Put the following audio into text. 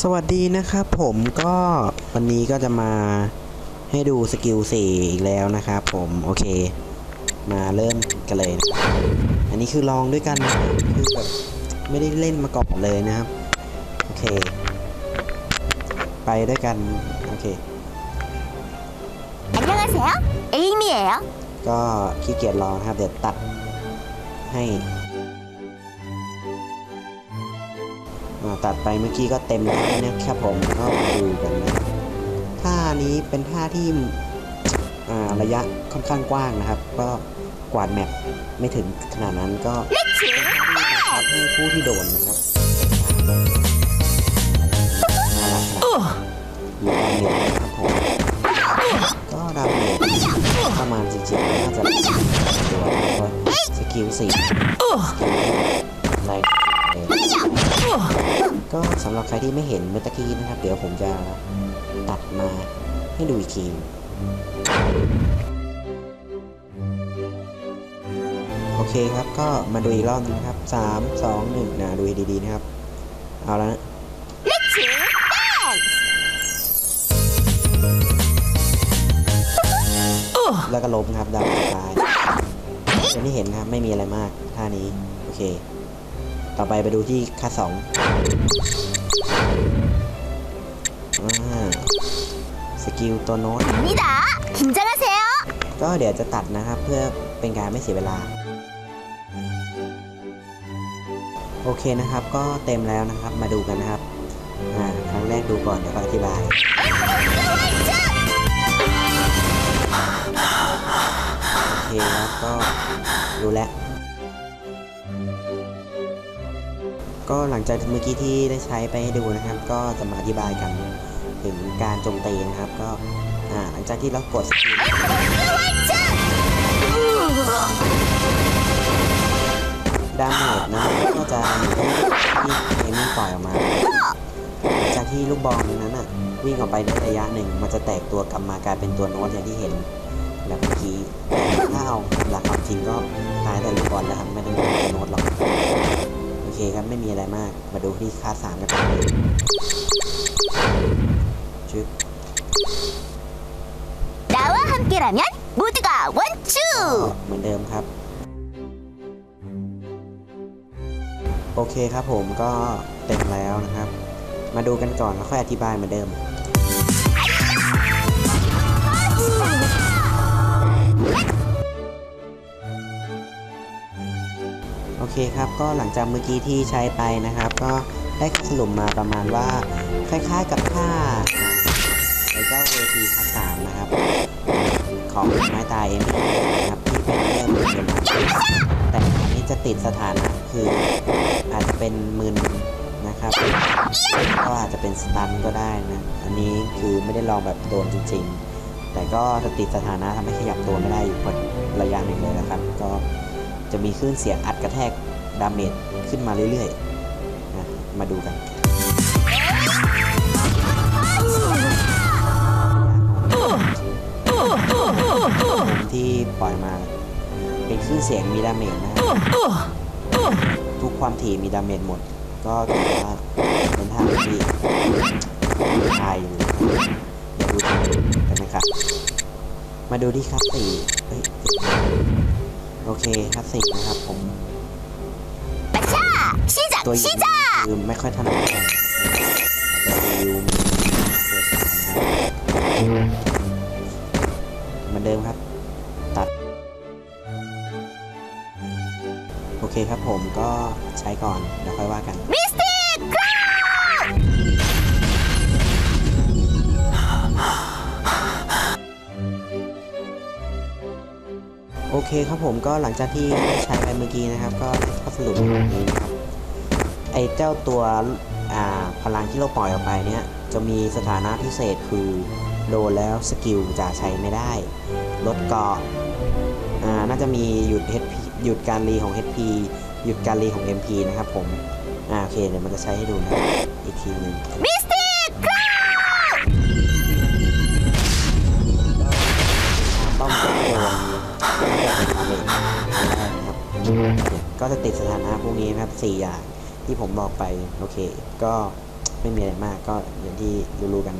สวัสดีนะครับผมก็วันนี้ก็จะมาให้ดูสกิล4อีกแล้วนะครับผมโอเค มาเริ่มกันเลยนะครับอันนี้คือลองด้วยกันนะครับคือแบบไม่ได้เล่นมาก่อนเลยนะครับ โอเค ไปด้วยกัน โอเค 안녕하세요. 에이미예요. ก็ขี้เกียจรอนะครับ เดี๋ยวตัดให้ ตัดไปเมื่อกี้ก็เต็มแล้วนะครับผมก็ดูกันนะท่านี้เป็นท่าที่ระยะค่อนข้างกว้างนะครับ ก็กวาดแมปไม่ถึงขนาดนั้นก็렛츠ครับให้ผู้ที่โดนนะครับน่ารักครับอยู่ดาเมจนะครับผมก็ดาเมจประมาณจริงๆน่าจะตัวตัวสกิลสี่อะไรเลย ก็สำหรับใครที่ไม่เห็นเมื่อตะกี้นะครับ เดี๋ยวผมจะตัดมาให้ดูอีกทีโอเคครับก็มาดูอีกรอบนะครับสามสองหนึ่งนะดูดีๆนะครับ เอาละนะแล้วก็ล้มครับดาวตายจะไม่เห็นนะครับไม่มีอะไรมากท่านี้ โอเค ต่อไปไปดูที่ค่าสองสกิลตัวโน้ตนี่ดาคิมจังเซลก็เดี๋ยวจะตัดนะครับเพื่อเป็นการไม่เสียเวลา โอเคนะครับก็เต็มแล้วนะครับมาดูกันนะครับครั้งแรกดูก่อนเดี๋ยวอธิบายโอเคแล้วก็ดูแล ก็หลังจากเมื่อกี้ที่ได้ใช้ไปให้ดูนะครับ ก็จะมาอธิบายกันถึงการโจมตีนะครับ ก็หลังจากที่เรากดสกิลดาเมจนะก็จะที่เอมี่ปล่อยออกมาหลังจากที่ลูกบอลนั้นอะวิ่งออกไปได้ระยะหนึ่ง มันจะแตกตัวกลับมากลายเป็นตัวโน้ตอย่างที่เห็น แล้วเมื่อกี้ถ้าเอาหลักความจริงก็ เคครับไม่มีอะไรมาก มาดูที่ค่าสามกันต่อเลยชึบ 나와 함께라면 모두가 원투. เหมือนเดิมครับ โอเคครับผมก็เต็มแล้วนะครับ มาดูกันก่อนแล้วค่อยอธิบายเหมือนเดิม โอ เคครับก็หลังจากเมื่อกี้ที่ใช้ไปนะครับ ก็ได้ข้อสรุปมาประมาณว่า คล้ายๆกับท่าไอเจ้าเวทีคาสามนะครับ ของไม้ตายเอ็มนะครับที่เป็นเรื่องเป็นแต่อันนี้จะติดสถานะคืออาจจะเป็นมึนนะครับ ก็อาจจะเป็นสตันก็ได้นะอันนี้คือไม่ได้ลองแบบโดนจริง ๆ แต่ก็จะติดสถานะทำให้ขยับตัวไม่ได้อยู่พอระยะหนึ่งเลยนะครับ ก็ จะมีคลื่นเสียงอัดกระแทกดาเมจขึ้นมาเรื่อยๆนะมาดูกันที่ปล่อยมา เป็นคลื่นเสียงมีดาเมจนะทุกความถี่มีดาเมจหมด ก็ถือว่าเป็นท่าที่ทายอยู่นะครับเดี๋ยวดูกันนะครับ มาดูที่คัสสี่เฮ้ย โอเคครับสิกนะครับผมตัวยิงคือไม่ค่อยถนัดวิวเหมือนเดิมครับ ตัด โอเคครับผมก็ใช้ก่อน เดี๋ยวค่อยว่ากัน โอเคครับผมก็หลังจากที่ใช้ไปเมื่อกี้นะครับ ก็ข้สรุปนี้นะครับไอ้เจ้าตัวพลังที่เราปล่อยออกไปเนี่ยจะมีสถานะพิเศษคือโดนแล้วสกิลจะใช้ไม่ได้ ลดเกาะน่าจะมีหยุด HP หยุดการรีของ HP หยุดการรีของ MP นะครับผม อ่าโอเคเดี๋ยวมันจะใช้ให้ดูนะ อีกทีหนึ่ง จะติดสถานะพวกนี้นะครับ4อย่างที่ผมบอกไปโอเค ก็ไม่มีอะไรมากก็อย่างที่รู้ๆกัน